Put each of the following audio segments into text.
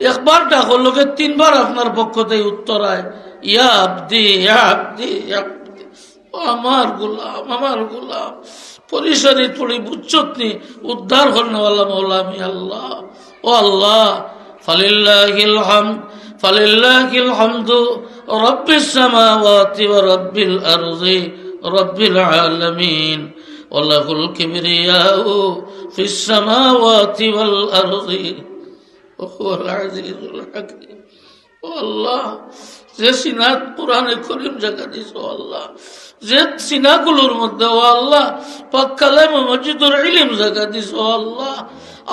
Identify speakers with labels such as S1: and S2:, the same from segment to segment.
S1: একবার ডাক লোকে তিনবার আপনার পক্ষতেই উত্তর আয়। ইয়াবদি ইয়াবদি ইয়াবদি আমার গোলাম আমার গোলাম। পরিসরে তুলি বুচ্চতনি উদ্ধার করনে আল্লাহ মৌলামি আল্লাহ। ও আল্লাহ ফালিল্লাহ হাম আল্লাহ যে সিনাত কোরআনে করিম জায়গা দিস আল্লাহ। যে সিনাগুলোর মধ্যে ও আল্লাহ পাক্কালাম মসজিদুর ইলিম জায়গা দিস ও আল্লাহ।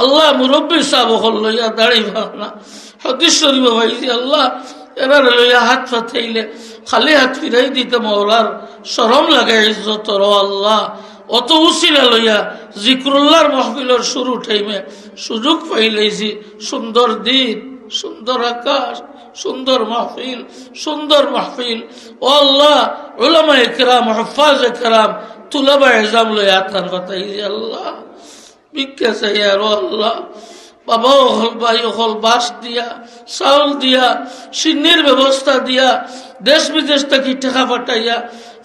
S1: আল্লাহ মুরব্বী সাহ লইয়া দাড়ি ভাবনা হদিস শরীফ আল্লাহ এরা লইয়া হাত পাথাইলে খালি হাত ফিরাই দিতে মৌলার সরম লাগে ইজ্জত ও আল্লাহ অত উচিলা লইয়া জিক্রুল্লাহর মহফিলের শুরু টাইমে সুযোগ পাইলেছি সুন্দর দিন, সুন্দর আকাশ, সুন্দর মাহফিল সুন্দর মাহফিল। ও আল্লাহ ওলামা একরাম হফাজ একরাম তুলাবা এজাম লইয়া আতান বাতাই আল্লাহ। ভিক্ষা চাই আর ও আল্লাহ বাবাও হল, ভাই হল, বাস দিয়া, চাউল দিয়া, সিন্নির ব্যবস্থা দিয়া দেশ বিদেশ থেকে টেকা পাঠাইয়া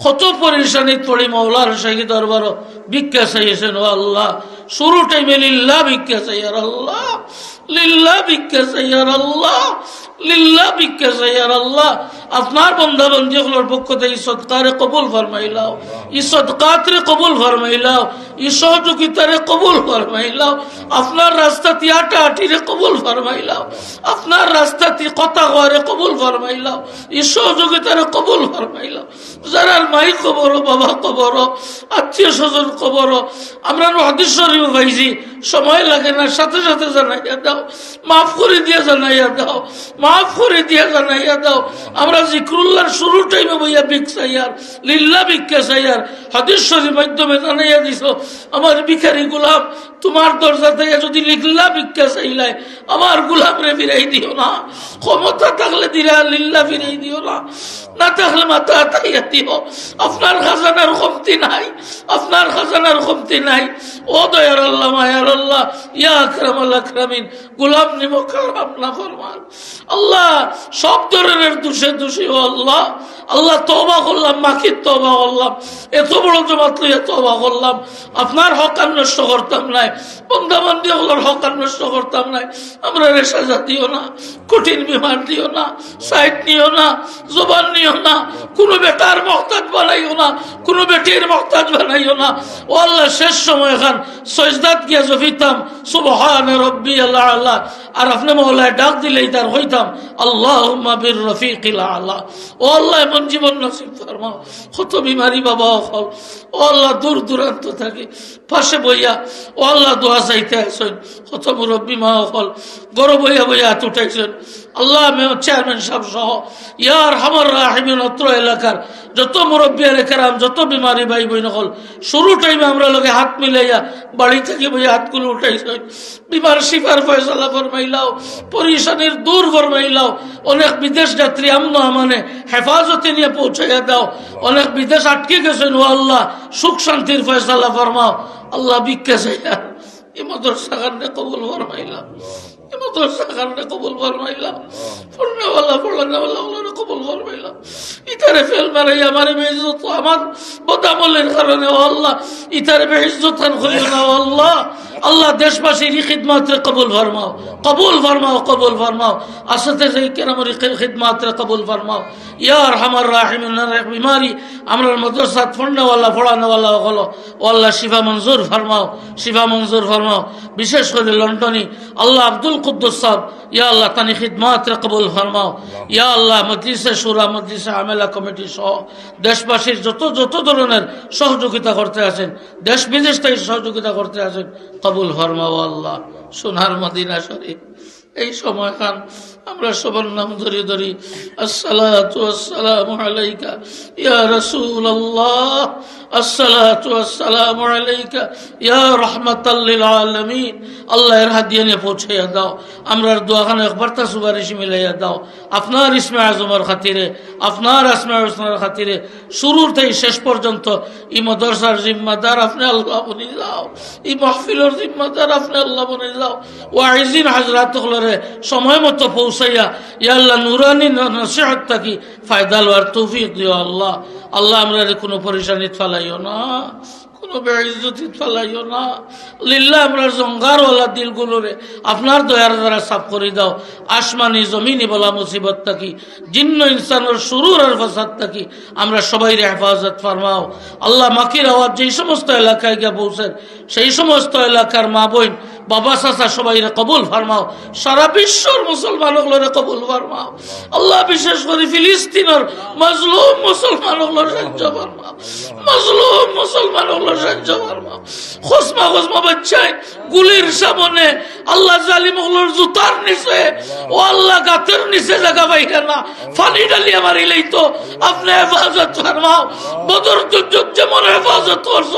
S1: কত পরিশানি পড়ি মৌলার সাহি দরবার ভিক্ষা চাইছেন ও আল্লাহ। শুরু টাইমে লিল্লা ভিক্ষা চাই আর আল্লাহ। লিল্লা ভিক্ষা চাই আর আল্লাহ। লিল্লা ভিক্ষা চাই আর আল্লাহ। আপনার বন্ধা বন্ধীগুলোর পক্ষ থেকে সৎকারে কবুল ফরমাইলাও। এই সৎকাতরে কবুল ফরমাইলাও। সহযোগিতারে কবুল ফরমাইলাও। আপনার রাস্তা তিয়াটা আটিরে কবুল ফরমাইলাও। আপনার রাস্তা তি কথা হওয়ারে কবুল ফরমাইলাও। এই সহযোগিতারে কবুল ফরমাইলাও। যারা মাই কবর বাবা কবর আত্মীয় স্বজন কবর আমরা হাদিস ভাইজি সময় লাগে না, সাথে সাথে জানাইয়া দাও। মাফ করে দিয়ে জানাইয়া দাও। মাফ করে দিয়ে জানাইয়া দাও। আমরা জিক্রুল্লাহর শুরু টাইমে বইয়া ভিক্ষাইয়ার লিল্লা ভিক্ষা চাইয়ার হাদিস শরীফ মাধ্যমে জানাইয়া দিছ, আমার ভিখারি গোলাম, তোমার দরজা থেকে যদি ভিক্ষা চাইলাই আমার গোলাম রে ফিরাই দিও না। ক্ষমতা থাকলে দিলা, লিল্লা ফিরাই দিও না। না থাকলে মাথা আতাইয়া দিও। আপনার খাজানার কমতি নাই। আপনার খাজানার কমতি নাই। ও দয়ার আল্লাহ, মায়ার আল্লাহ, সব ধরনের ও আল্লাহ। আল্লাহ তবা করলাম মাখির তবা করলাম, এত বড় জমাত লইয়া তবা করলাম। আপনার হক আর নষ্ট করতাম নাই বন্ধাবান্ধি ওগুলোর হক আর নষ্ট করতাম নাই। আমরা রে সাজা দিও না, কঠিন বিমার দিও না সাইড নিও না, জবান নিও না, কোনো বেটার মহতাজ বানাইও না, কোনো বেটির মহতাজ বানাইও না। ও আল্লাহ, শেষ সময় খান, সজদাত গিয়া রব্বি আল্লাহ আল্লাহ। আর আপনি মহলায় ডাক দিলেই তার হইতাম আল্লাহ বির রফিকিল আল্লাহ ও আল্লাহ, এমন জীবন নসিব ধর্ম কত বিমারি বাবা ও আল্লাহ, দূর দূরান্ত থাকে। পাশে বইয়া, ও আল্লাহ দোয়া চাইতে আসেন কত মুরব্বী মা হল গরু বইয়া বইয়া হাত উঠাইছেন। আল্লাহ চেয়ারম্যান সাহেব সহ ইয়ার হামার রাহিমিন, অত্র এলাকার যত মুরব্বী এলাকার, যত বিমারি ভাই বই নকল শুরু টাইমে আমরা লোকে হাত মিলাইয়া বাড়ি থেকে বইয়া হাতগুলো উঠাইছেন। বিমার শিফার ফয়সালা ফরমাইলাও, পরিশানির দূর ফরমাইলাও, অনেক বিদেশ যাত্রী আমন আমানে হেফাজতে নিয়ে পৌঁছাইয়া দাও। অনেক বিদেশ আটকে গেছেন, ও আল্লাহ সুখ শান্তির ফয়সালা ফরমাও। আল্লাহ ভিক্ষা চাইয়া এ মাদ্রাসা কারণে কবুল ফরমাইলাম। এ মাদ্রাসা কারণে কবুল ফরমাইলাম। ফোনাওয়ালা ফোলানাওয়ালা কবুল ফরমাইলাম। ইতারে ফেল মারাই আমার বেইজ্জত আমার। বদামলের কারণে আল্লাহ, ইতারে বেইজ্জত খান না আল্লাহ। আল্লাহ দেশবাসীর খিদমাত্রে কবুল ফরমাও। কবুল ফরমাও কবুল ফরমাও। আসতে সেই কেরামরি খিদমাত্রে কবুল ফরমাও। ইয়ার হামার রাহিমিন বিমারি, আমরা মাদ্রাসাত পড়নেওয়ালা পড়ানেওয়ালা হলো। আল্লাহ, শিফা মঞ্জুর ফরমাও, শিফা মঞ্জুর ফরমাও। বিশেষ করে লন্ডনী, আল্লাহ আব্দুল কুদ্দুস সাহ ইয়া আল্লাহ, তানি খিদমাত্রে কবুল ফরমাও। ইয়া আল্লাহ, মজলিসে সুরা, মজলিসে আমেলা কমিটি সহ দেশবাসীর যত যত ধরনের সহযোগিতা করতে আসেন দেশ বিদেশ থেকে সহযোগিতা করতে আসেন, কবুল ফরমাও আল্লাহ, সোনার মদিনা শরীফ। এই সময় খান আমরা সবার নাম ধরে ধরি আসসালামু আলাইকা, ইয়া দাও, আমরা দোয়াখানে একবার সুপারিশ মিলাইয়া দাও। আপনার ইসমে আজমের খাতিরে, আপনার আসমে আজমের খাতিরে, শুরুর থেকে শেষ পর্যন্ত এই মাদ্রাসার জিম্মাদার আপনি আল্লাহ বনে যাও এই মাহফিলের জিম্মাদার আপনি আল্লাহ বনে যাও ওয়াইজিন হাজরাত ঘরে সময় মতো পৌঁছাইয়া ইয়াল্লাহ নুরানি নসিহত থাকি ফায়দা তৌফিক দিও আল্লাহ। আল্লাহ আমরা কোনো পরেশানি ফালাইও না, কোনো না। লিল্লা আমরা জঙ্গারওয়ালা দিলগুলোরে আপনার দয়ার দ্বারা সাফ করে দাও। আসমানি জমিনি বলা মুসিবত থাকি জিন্ন ইনসানের শুরুর আর থাকি আমরা সবাই হেফাজত ফারমাও। আল্লাহ মাকির আওয়াজ যেই সমস্ত এলাকায় গিয়ে পৌঁছেন, সেই সমস্ত এলাকার মা বোন বাবা, চাচা, সবাই কবুল ফারমাও। সারা বিশ্বর মুসলমানগুলোরে কবুল ফারমাও। আল্লাহ বিশেষ করে ফিলিস্তিনের মজলুম বাচ্চায় গুলির সামনে আল্লাহ জালিমগুলোর জুতার নিচে। ও আল্লাহ গাতের নিচে জায়গা পাইবে না। ফানি ডালিয়ে মারিলেই তো আপনি হেফাজত ফারমাও। বদর যেমন হেফাজত করছ,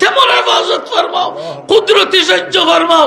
S1: তেমন হেফাজত ফারমাও। কুদরতি সাহায্য ফারমাও।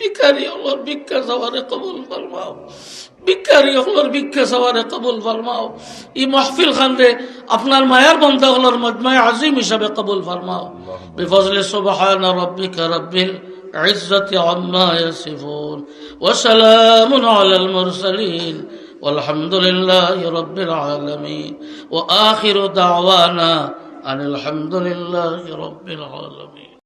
S1: ভিকারি হলোর ভিক্ষা সবারে কবুল ফরমাও ভিক্ষারি হলোর ভিক্ষা সবারে কবুল ফরমাও ই মাহফিল খান রে আপনার মায়ার বন্ধা হলোর মজমায় আজিম হিসাবে কবুল ফরমাও বিফজলে সুবহান রব্বিকা রব্বিল عزة عما يصفون وسلام على المرسلين والحمد لله رب العالمين وآخر دعوانا أن الحمد لله رب العالمين